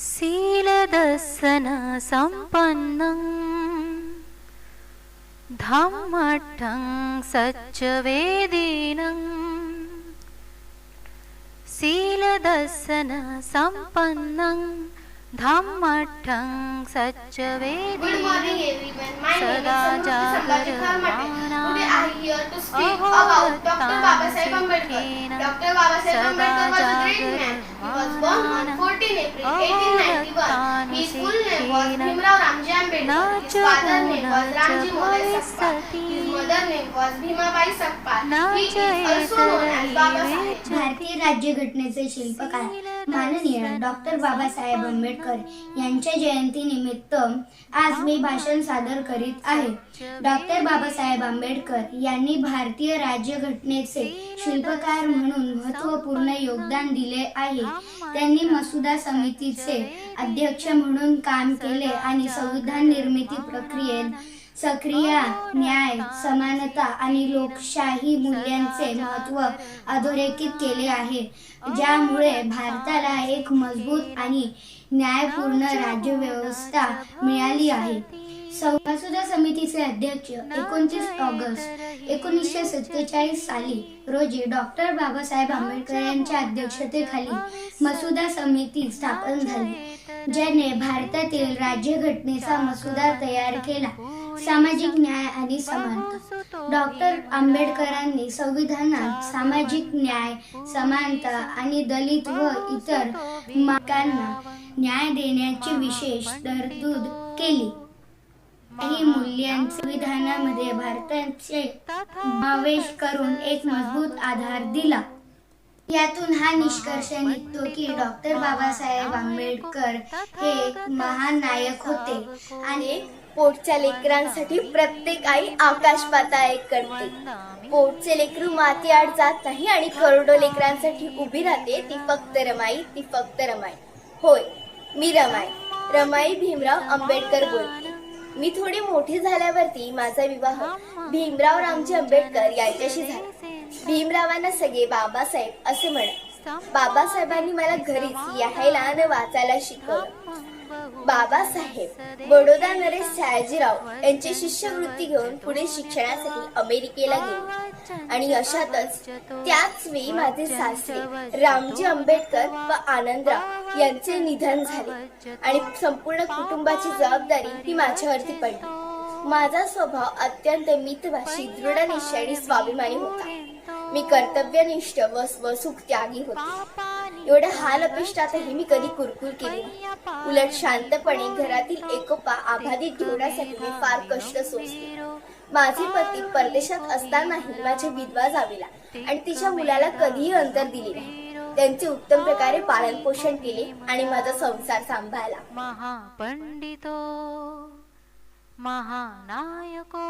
शीलदर्शन सम्पन्नं धम्मठं सच्चवेदिनं शीलदर्शन सम्पन्नं धम्मठं सच्चवेदिनं सदा. जागरमाना अहो सदा oh, April अहो 1891. His full name was तानसिद्धेन Bhimrao Ramji Ambedkar. His नाच father name was नाच Ramji Mole Sakpal. भविष्यति. His mother name was Bhimabai Sakpal. He नाच is also known as Babasaheb. एतरहि भारतीय राज्यघटनेचे शिल्पकार माननीय डॉक्टर बाबासाहेब आंबेडकर यांच्या जयंतीनिमित्त आज मी भाषण सादर करीत आहे डॉक्टर बाबासाहेब आंबेडकर यांनी भारतीय राज्यघटनेचे शिल्पकार म्हणून महत्त्वपूर्ण योगदान दिले आहे त्यांनी मसुदा समितीचे अध्यक्ष म्हणून काम केले आणि संविधान संविधान निर्मिती प्रक्रियेत सक्रिय न्याय समानता आणि लोकशाही मूल्यांचे महत्त्व अधोरेखित केले आहे ज्यामुळे भारताला एक मजबूत आणि न्यायपूर्ण राज्यव्यवस्था मिळाली आहे. संसुदा समितीचे अध्यक्ष एकोणतीस ऑगस्ट एकोणीसशे सत्तेचाळीस साली रोजी डॉक्टर बाबासाहेब आंबेडकर यांच्या अध्यक्षतेखाली मसुदा समिती स्थापन झाली. ज्याने भारतातील राज्यघटनेचा मसुदा तयार केला. सामाजिक न्याय आणि समानता. डॉक्टर आंबेडकरांनी संविधानात सामाजिक न्याय समानता आणि दलित व इतर मागांना न्याय देण्याची विशेष तरतूद केली. ही मूल्यांचे संविधानामध्ये भारताचे समावेश करून एक मजबूत आधार दिला. यातून हा निष्कर्ष निघतो की डॉक्टर बाबासाहेब आंबेडकर हे एक महान नायक होते आणि पोटच्या लेकरांसाठी प्रत्येक आई आकाश पाताळ एक करते. पोटचे लेकरू माती आड जात नाही आणि करोडो लेकरांसाठी उभी राहते. ती फक्त रमाई ती फक्त रमाई. होय मी रमाई. रमाई भीमराव आंबेडकर बोलते. मी थोडी मोठी झाल्यावरती माझा विवाह भीमराव रामजी आंबेडकर यांच्याशी झाला. भीमरावांना सगळे बाबासाहेब असे म्हणत बाबासाहेबांनी मला घरीच लिहायला आणि वाचायला शिकवलं. बाबासाहेब बडोदा नरेश सयाजीराव यांची शिष्यवृत्ती घेऊन पुढे शिक्षणासाठी अमेरिकेला गेले. आणि अशातच त्याच वेळी माझे सासरे रामजी आंबेडकर व आनंदराव यांचे निधन झाले. आणि संपूर्ण कुटुंबाची जबाबदारी ही माझ्यावरती पडली. माझा स्वभाव अत्यंत मितभाषी दृढ निश्चय स्वाभिमानी होता. मी कर्तव्यनिष्ठ व स्वसुख त्यागी होते. एवढ्या हाल अपेष्टातही मी कधी कुरकुर केली उलट शांतपणे घरातील एकोपा आबाधित ठेवण्यासाठी मी फार कष्ट सोसले. माझे पती परदेशात असतानाही माझी विधवा जावेला आणि तिच्या मुलाला कधीही अंतर दिले नाही. त्यांचे उत्तम प्रकारे पालन पोषण केले आणि माझा संसार सांभाळला. महापंडितो महानायको